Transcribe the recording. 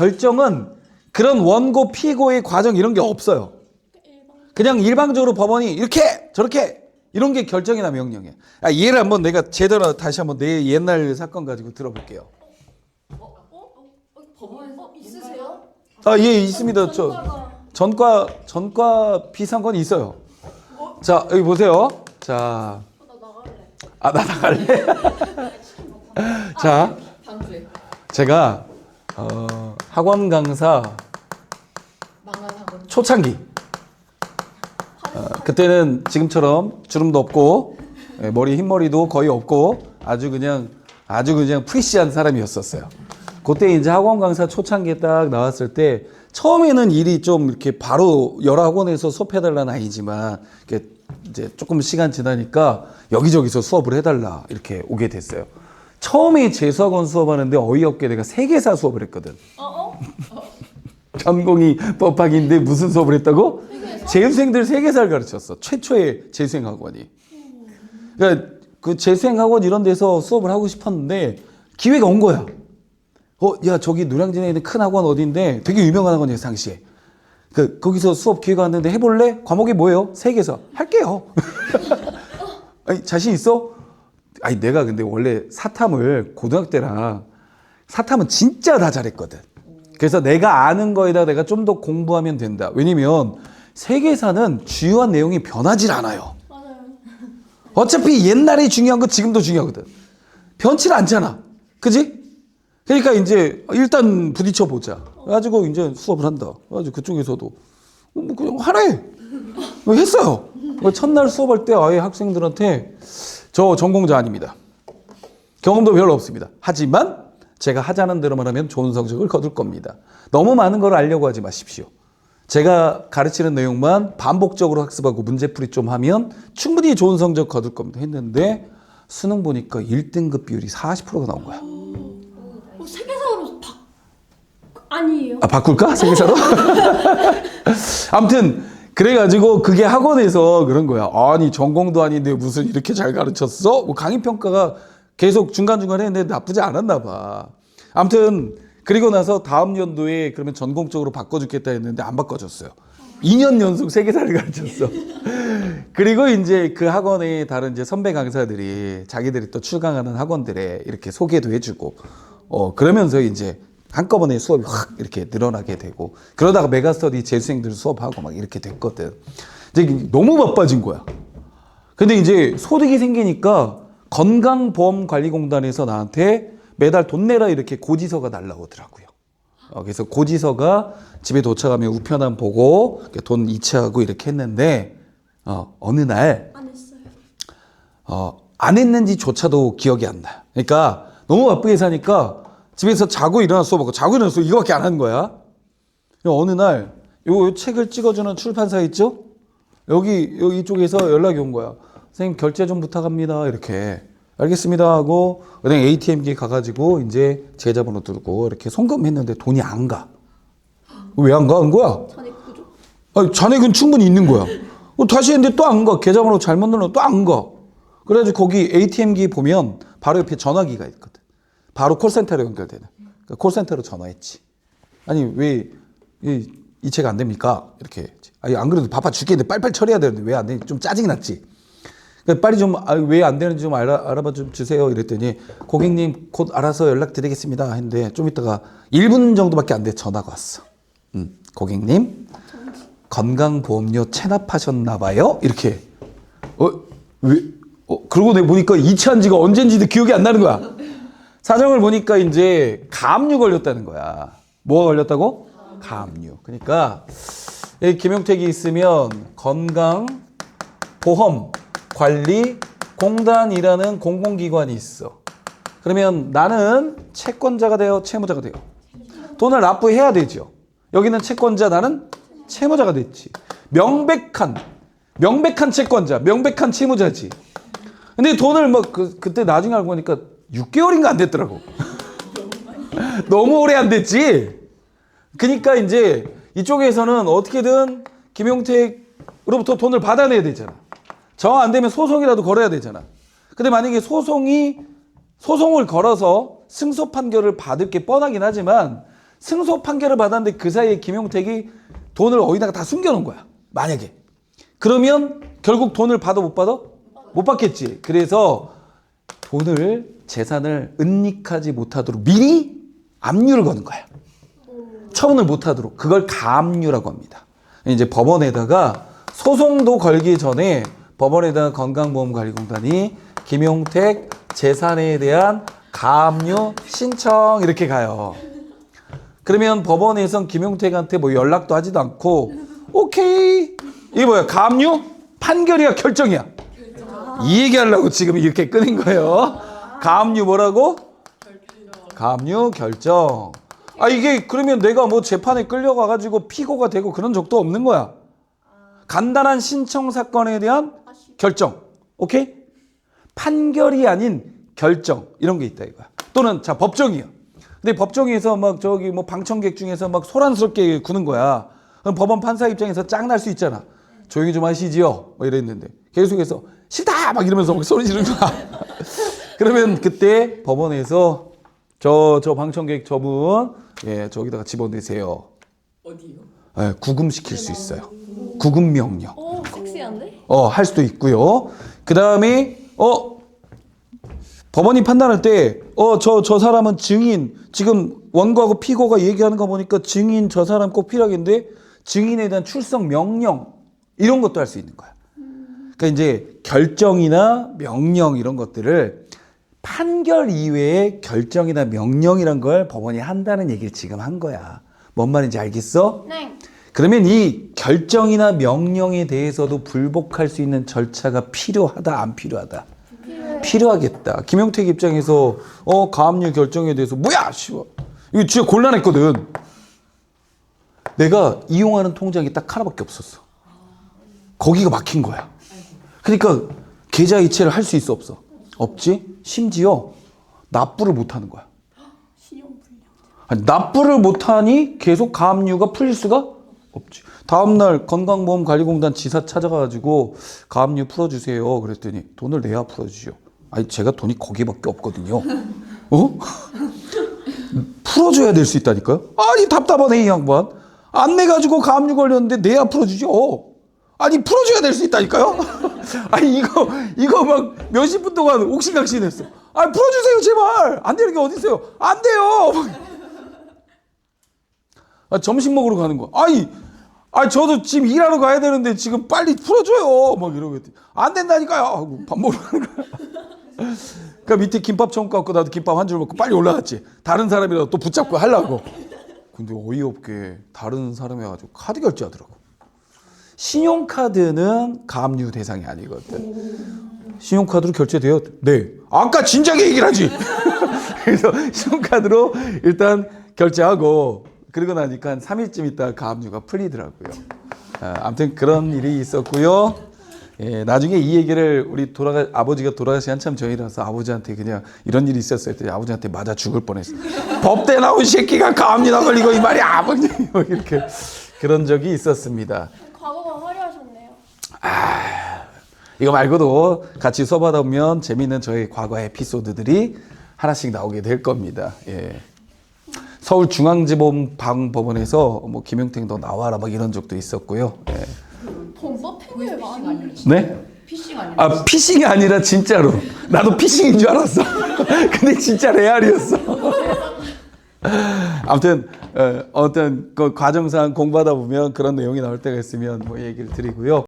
결정은 그런 원고 피고의 과정 이런 게 없어요. 그냥 일방적으로 법원이 이렇게 저렇게 이런 게 결정이나 명령이야. 아, 얘를 한번 내가 제대로 다시 한번 내 옛날 사건 가지고 들어볼게요. 법원에서 있으세요? 아, 예, 있습니다. 저 전과 전과 비상권이 있어요. 자, 여기 보세요. 자, 아, 나 나갈래? 자, 방주에 제가 어, 학원 강사 초창기. 어, 그때는 지금처럼 주름도 없고 예, 머리 흰머리도 거의 없고 아주 그냥 아주 그냥 프리시한 사람이었었어요. 그때 이제 학원 강사 초창기에 딱 나왔을 때 처음에는 일이 좀 이렇게 바로 여러 학원에서 수업해달라는 아니지만 이렇게 이제 조금 시간 지나니까 여기저기서 수업을 해달라 이렇게 오게 됐어요. 처음에 재수학원 수업하는데 어이없게 내가 세계사 수업을 했거든. 어? 전공이 법학인데 무슨 수업을 했다고? 재수생들 세계사를 가르쳤어. 최초의 재수생 학원이. 그러니까 그 재수생 학원 이런 데서 수업을 하고 싶었는데 기회가 온 거야. 어, 야 저기 노량진에 있는 큰 학원 어딘데 되게 유명한 학원이에요 당시에. 그 거기서 수업 기회가 왔는데 해볼래? 과목이 뭐예요? 세계사. 할게요. 아니 자신 있어? 아니 내가 근데 원래 사탐을 고등학교 때랑 사탐은 진짜 다 잘했거든. 그래서 내가 아는 거에다 내가 좀 더 공부하면 된다. 왜냐면 세계사는 주요한 내용이 변하질 않아요. 맞아요 어차피 옛날에 중요한 거 지금도 중요하거든. 변치 않잖아. 그지? 그러니까 이제 일단 부딪혀 보자. 가지고 이제 수업을 한다. 가지고 그쪽에서도 어, 뭐 그냥 하래. 뭐 했어요. 뭐 첫날 수업할 때 아예 학생들한테 저 전공자 아닙니다. 경험도 별로 없습니다. 하지만 제가 하자는 대로만 하면 좋은 성적을 거둘 겁니다. 너무 많은 걸 알려고 하지 마십시오. 제가 가르치는 내용만 반복적으로 학습하고 문제풀이 좀 하면 충분히 좋은 성적 거둘 겁니다. 했는데 수능 보니까 1등급 비율이 40%가 나온 거야. 어, 세계사로 바 아니에요. 아, 바꿀까? 세계사로? 아무튼, 그래가지고 그게 학원에서 그런 거야. 아니, 전공도 아닌데 무슨 이렇게 잘 가르쳤어? 뭐 강의 평가가 계속 중간중간 했는데 나쁘지 않았나 봐. 아무튼, 그리고 나서 다음 연도에 그러면 전공적으로 바꿔주겠다 했는데 안 바꿔줬어요. 2년 연속 세계사를 가르쳤어. 그리고 이제 그 학원에 다른 이제 선배 강사들이 자기들이 또 출강하는 학원들에 이렇게 소개도 해주고, 어, 그러면서 이제 한꺼번에 수업이 확 이렇게 늘어나게 되고, 그러다가 메가스터디 재수생들 수업하고 막 이렇게 됐거든. 이제 너무 바빠진 거야. 근데 이제 소득이 생기니까 건강보험관리공단에서 나한테 매달 돈 내라 이렇게 고지서가 날라오더라고요. 어, 그래서 고지서가 집에 도착하면 우편함 보고 돈 이체하고 이렇게 했는데 어, 어느 날 안 했어요. 어, 안 했는지조차도 기억이 안 나. 그러니까 너무 바쁘게 사니까 집에서 자고 일어나 수업하고 자고 일어나 수업 이거밖에 안 하는 거야. 어느 날 요, 요 책을 찍어주는 출판사 있죠? 여기 여기 이쪽에서 연락이 온 거야. 선생님 결제 좀 부탁합니다. 이렇게 알겠습니다 하고 은행 ATM기 가가지고 이제 계좌번호 들고 이렇게 송금했는데 돈이 안 가. 왜 안 가? 한 거야? 자네 그죠? 아니, 잔액은 충분히 있는 거야. 어, 다시 했는데 또 안 가. 계좌번호 잘못 넣으면 또안 가. 그래가지고 거기 ATM기 보면 바로 옆에 전화기가 있거든. 바로 콜센터로 연결되는. 그러니까 콜센터로 전화했지. 아니, 왜, 이, 이체가 안 됩니까? 이렇게. 했지. 아니, 안 그래도 바빠 죽겠는데 빨리빨리 처리해야 되는데 왜 안 되지? 좀 짜증이 났지. 그러니까 빨리 좀, 아, 왜안 되는지 좀 알아, 알아봐 좀 주세요. 이랬더니, 고객님 곧 알아서 연락드리겠습니다. 했는데, 좀 있다가 1분 정도밖에 안 돼 전화가 왔어. 음, 고객님, 건강보험료 체납하셨나봐요? 이렇게. 어, 왜? 어, 그러고 내가 보니까 이체한 지가 언젠지도 기억이 안 나는 거야. 사정을 보니까 이제 가압류 걸렸다는 거야. 뭐가 걸렸다고? 가압류. 그러니까 이 김용택이 있으면 건강 보험 관리 공단이라는 공공기관이 있어. 그러면 나는 채권자가 돼요, 채무자가 돼요. 돈을 납부해야 되죠. 여기는 채권자, 나는 채무자가 됐지. 명백한, 명백한 채권자, 명백한 채무자지. 근데 돈을 막 그, 그때 나중에 알고 보니까 6개월인가 안 됐더라고. 너무 오래 안 됐지. 그러니까 이제 이쪽에서는 어떻게든 김용택으로부터 돈을 받아내야 되잖아. 정 안 되면 소송이라도 걸어야 되잖아. 근데 만약에 소송이 소송을 걸어서 승소 판결을 받을 게 뻔하긴 하지만 승소 판결을 받았는데 그 사이에 김용택이 돈을 어디다가 다 숨겨놓은 거야. 만약에. 그러면 결국 돈을 받아 못 받아? 못 받겠지. 그래서 돈을 재산을 은닉하지 못하도록 미리 압류를 거는 거야. 처분을 못하도록 그걸 가압류라고 합니다. 이제 법원에다가 소송도 걸기 전에 법원에다가 건강보험관리공단이 김용택 재산에 대한 가압류 신청 이렇게 가요. 그러면 법원에선 김용택한테 뭐 연락도 하지도 않고 오케이 이게 뭐야 가압류 판결이야 결정이야 이 얘기하려고 지금 이렇게 끊은 거예요. 가압류 뭐라고? 가압류 결정. 아 이게 그러면 내가 뭐 재판에 끌려가 가지고 피고가 되고 그런 적도 없는 거야. 간단한 신청 사건에 대한 결정. 오케이? 판결이 아닌 결정 이런 게 있다 이거야. 또는 자 법정이야. 근데 법정에서 막 저기 뭐 방청객 중에서 막 소란스럽게 구는 거야. 그럼 법원 판사 입장에서 짱 날 수 있잖아. 조용히 좀 하시지요. 뭐 이랬는데 계속해서 싫다 막 이러면서 막 소리 지르는 거야. 그러면 그때 법원에서 저 저 방청객 저분 예 저기다가 집어넣으세요. 어디요? 예, 구금시킬 수 있어요. 구금 명령. 오 섹시한데? 어, 할 수도 있고요. 그 다음에, 어, 법원이 판단할 때, 어, 저, 저 사람은 증인, 지금 원고하고 피고가 얘기하는 거 보니까 증인 저 사람 꼭 필요하겠는데, 증인에 대한 출석 명령, 이런 것도 할 수 있는 거야. 그러니까 이제 결정이나 명령 이런 것들을 판결 이외에 결정이나 명령이란 걸 법원이 한다는 얘기를 지금 한 거야. 뭔 말인지 알겠어? 네. 그러면 이 결정이나 명령에 대해서도 불복할 수 있는 절차가 필요하다 안 필요하다? 필요하겠다. 김용택 입장에서 어 가압류 결정에 대해서 뭐야 씨발. 이거 진짜 곤란했거든. 내가 이용하는 통장이 딱 하나밖에 없었어. 거기가 막힌 거야 그러니까 계좌 이체를 할 수 있어 없어 없지 심지어 납부를 못 하는 거야 아니, 납부를 못 하니 계속 가압류가 풀릴 수가 없지. 다음 날 건강보험관리공단 지사 찾아가지고 가압류 풀어주세요. 그랬더니 돈을 내야 풀어주죠. 아니 제가 돈이 거기밖에 없거든요. 어? 풀어줘야 될 수 있다니까요. 아니 답답하네 이 양반. 안 내가지고 가압류 걸렸는데 내야 풀어주죠. 아니 풀어줘야 될 수 있다니까요. 아니 이거 이거 막 몇십 분 동안 옥신각신했어. 아 풀어주세요 제발. 안 되는 게 어디 있어요? 안 돼요. 막 아, 점심 먹으러 가는 거야. 아니, 아 저도 지금 일하러 가야 되는데 지금 빨리 풀어줘요. 막 이러고 했더니 안 된다니까요. 하고 밥 먹으러 가는 거야. 그러니까 밑에 김밥 처음 갖고 나도 김밥 한 줄 먹고 빨리 올라갔지. 다른 사람이라도 또 붙잡고 하려고. 근데 어이없게 다른 사람이 와가지고 카드 결제하더라고. 신용카드는 가압류 대상이 아니거든. 신용카드로 결제돼요? 네. 아까 진작에 얘기를 하지. 그래서 신용카드로 일단 결제하고 그러고 나니까 한 3일쯤 있다가 가압류가 풀리더라고요. 아, 아무튼 그런 일이 있었고요. 예, 나중에 이 얘기를 우리 돌아가 아버지가 돌아가시 한참 전이라서 아버지한테 그냥 이런 일이 있었어요. 아버지한테 맞아 죽을 뻔했어. 법대 나온 새끼가 가압류나 걸리고 이 말이 아버님 뭐 이렇게 그런 적이 있었습니다. 과거가 화려하셨네요. 이거 말고도 같이 수업하다 보면 재미있는 저의 과거 에피소드들이 하나씩 나오게 될 겁니다. 예. 서울중앙지법 방법원에서 뭐 김용택 너 나와라 막 이런 적도 있었고요. 예. 범법 팽을 많이. 아니에요? 네? 피싱? 아 피싱이 아니라 진짜로 나도 피싱인 줄 알았어. 근데 진짜 레알이었어. 아무튼 어, 어떤 그 과정상 공부하다 보면 그런 내용이 나올 때가 있으면 뭐 얘기를 드리고요.